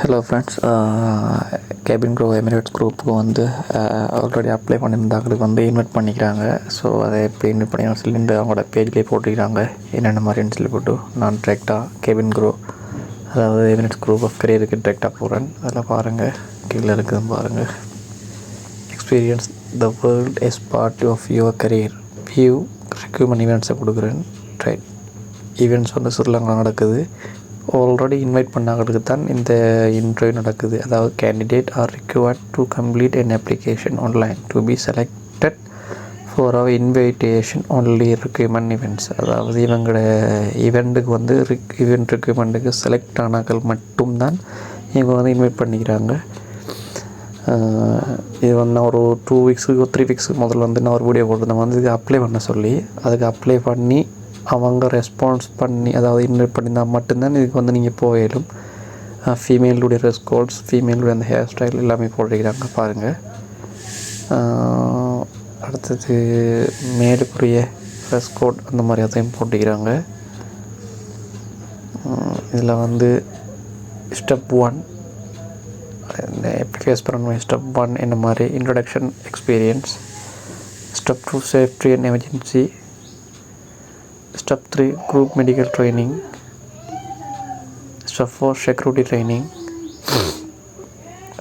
Hello friends cabin crew Emirates குரூப்புக்கு வந்து uh, already apply பண்ணியிருந்தாங்களுக்கு வந்து இன்வைட் பண்ணிக்கிறாங்க. ஸோ அதை எப்படி இன்வைட் பண்ணி சொல்லிட்டு அவங்களோட பேஜ்லேயே போட்டுக்கிறாங்க என்னென்ன மாதிரின்னு சொல்லி போட்டு நான் டிரெக்டாக கேபின் க்ரோ அதாவது எமிரேட்ஸ் குரூப் ஆஃப் கரியருக்கு டிரெக்டாக போகிறேன் அதில் பாருங்கள் கீழே இருக்குதுன்னு பாருங்கள் experience the world is part of your career view recruitment ஈவெண்ட்ஸை கொடுக்குறேன். ரைட் ஈவெண்ட்ஸ் வந்து ஸ்ரீலங்கா நடக்குது. ஆல்ரெடி இன்வைட் பண்ணவங்களுக்கு தான் இந்த இன்டர்வியூ நடக்குது. அதாவது candidate are required to complete an application online to be selected for our invitation only recruitment events அதாவது இவங்களோட ஈவெண்ட்டுக்கு வந்து ரிக் ஈவெண்ட் ரிக்யூமெண்ட்டுக்கு செலக்ட் ஆனாக்கள் மட்டும்தான் இவங்க வந்து இன்வைட் பண்ணிக்கிறாங்க. இது வந்து நான் ஒரு டூ வீக்ஸுக்கு த்ரீ வீக்ஸுக்கு முதல்ல வந்து நான் ஒரு வீடியோ போட்டிருந்தேன் வந்து இதுக்கு அப்ளை பண்ண சொல்லி அதுக்கு அப்ளை பண்ணி அவங்க ரெஸ்பான்ஸ் பண்ணி அதாவது இன்வைட் பண்ணியிருந்தால் மட்டும்தான் இதுக்கு வந்து நீங்கள் போயிடும் ஃபீமேலுடைய ட்ரெஸ் கோட்ஸ் ஃபீமேலுடைய அந்த ஹேர் ஸ்டைல் எல்லாமே போட்டிருக்கிறாங்க பாருங்கள் அடுத்தது மேலுக்குரிய ட்ரெஸ் கோட் அந்த மாதிரி அதையும் போட்டிருக்கிறாங்க. இதில் வந்து ஸ்டெப் ஒன் எப்படி ஃபேஸ் பண்ணணும் ஸ்டெப் ஒன் என்ன மாதிரி introduction experience step two safety and emergency step three group medical training step four security training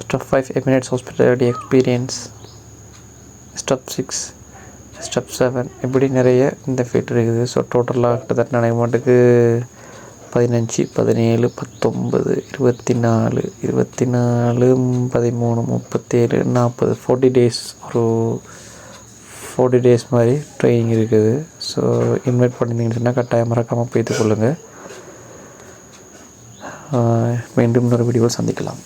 step five Emirates hospitality experience step six step seven இப்படி நிறைய இந்த ஃபீட் இருக்குது. So டோட்டலாக கிட்டத்தட்ட நினைக்க மாட்டுக்கு பதினஞ்சு பதினேழு பத்தொம்பது இருபத்தி நாலு இருபத்தி நாலு பதிமூணு முப்பத்தேழு நாற்பது ஃபோர்ட்டி டேஸ் ஒரு ஃபோர்ட்டி டேஸ் மாதிரி ட்ரைனிங் இருக்குது. ஸோ இன்வைட் பண்ணியிருந்தீங்கன்னு சொன்னால் கட்டாயம் மறக்காமல் போய்த்து கொள்ளுங்கள் மீண்டும் இன்னொரு வீடியோவில் சந்திக்கலாம்.